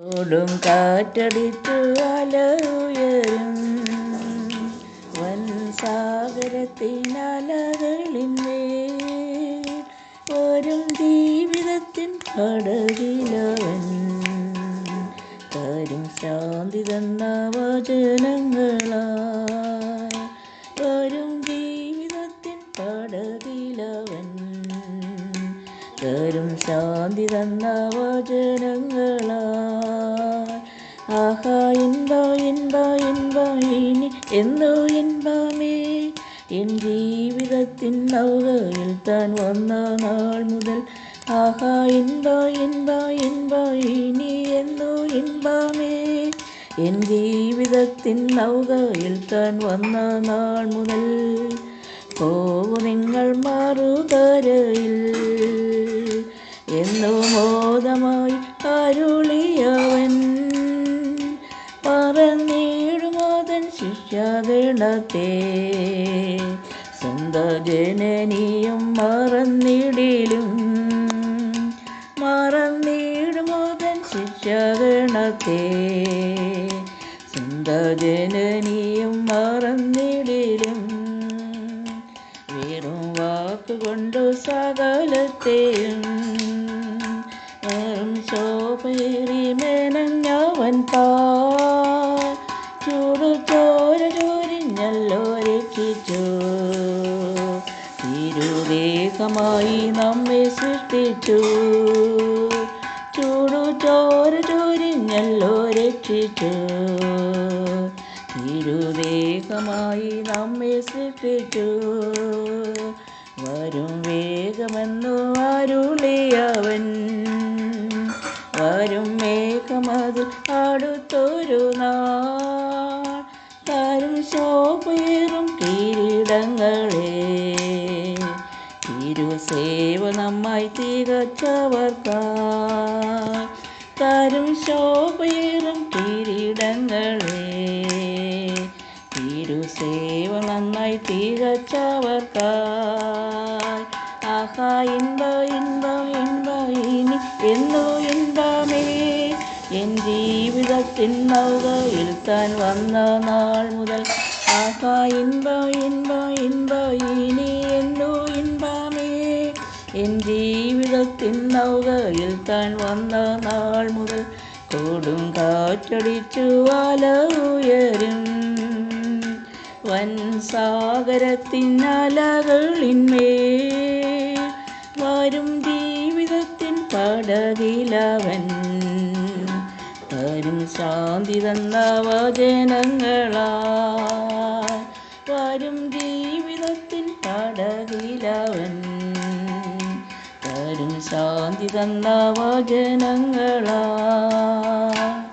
ഓടും കാറ്റടിച്ചു അല ഉയരും വൻ സാഗരത്തിനലകളിന്മേ വരും ജീവിതത്തിൻ കടകിലവൻ. കാര്യം ശാന്തി തന്ന വചനങ്ങളായി തരും ശാന്തി തന്ന വചനങ്ങളായി ആഹാ ഇൻപ ഇൻപ ഇൻപ ഇനി എന്തോ ഇൻപമേ എൻ ജീവിതത്തിൻ നൗകയിൽ താൻ വന്ന നാൾ മുതൽ. ആഹാ ഇൻപ ഇൻപ ഇൻപ ഇനി എന്തോ ഇൻപമേ എൻ ജീവിതത്തിൻ നൗകയിൽ താൻ വന്ന നാൾ മുതൽ. പോവു നിങ്ങൾ മറുകരയിൽ. എന്നു മോദമായി അരുളിയവൻ. പറന്നിടുമോതൻ ശിക്ഷാഗണത്തെ സ്വന്ത ജനനിയും മറന്നിടിലും. മറന്നിടുമോതൻ ശിക്ഷാഗണത്തെ സ്വന്ത ജനനിയും മറന്നിടിലും. വാക്കുകൊണ്ടു സകലത്തെയും. ശോഭേറി മെനഞ്ഞവൻ പാ ചൂടു ചോര ചൊരിഞ്ഞല്ലോ രക്ഷിച്ചു തിരുവേഗമായി നമ്മെ സൃഷ്ടിച്ചു. ചൂടു ചോര ചൊരിഞ്ഞല്ലോ രക്ഷിച്ചു തിരുവേഗമായി നമ്മെ സൃഷ്ടിച്ചു. വരും വേഗമെന്നു അരുളിയവൻ. വരും വേഗമത് അടുത്തൊരു നാൾ. തരും ശോഭയേറും കിരീടങ്ങളെ. തിരുസേവ നമ്മായി തികച്ചവർക്കായി തരും ശോഭയേറും കിരീടങ്ങളെ. തിരുസേവ നന്നായി തികച്ചവർക്കായി ആഹാ ഇൻപ ഇൻപ ഇൻപ ഇനി എന്നോ ഇൻപമേ എൻ ജീവിതത്തിൻ നൗകയിൽ താൻ വന്ന നാൾ മുതൽ ആഹാ ഇൻപ ഇൻപ ഇൻപ ഇനി എന്നോ ഇൻപമേ എൻ ജീവിതത്തിൻ നൗകയിൽ താൻ വന്ന നാൾ മുതൽ കൊടും കാറ്റടിച്ചു അല ഉയരും വൻ സാഗരത്തിനലകളിന്മേ വരും ജീവിതത്തിൻ പടകിലവൻ. വരും ശാന്തി തന്ന ജനങ്ങളാ വരും ജീവിതത്തിൻ പടകിലവൻ. വരും ശാന്തി തന്ന വചനങ്ങളായി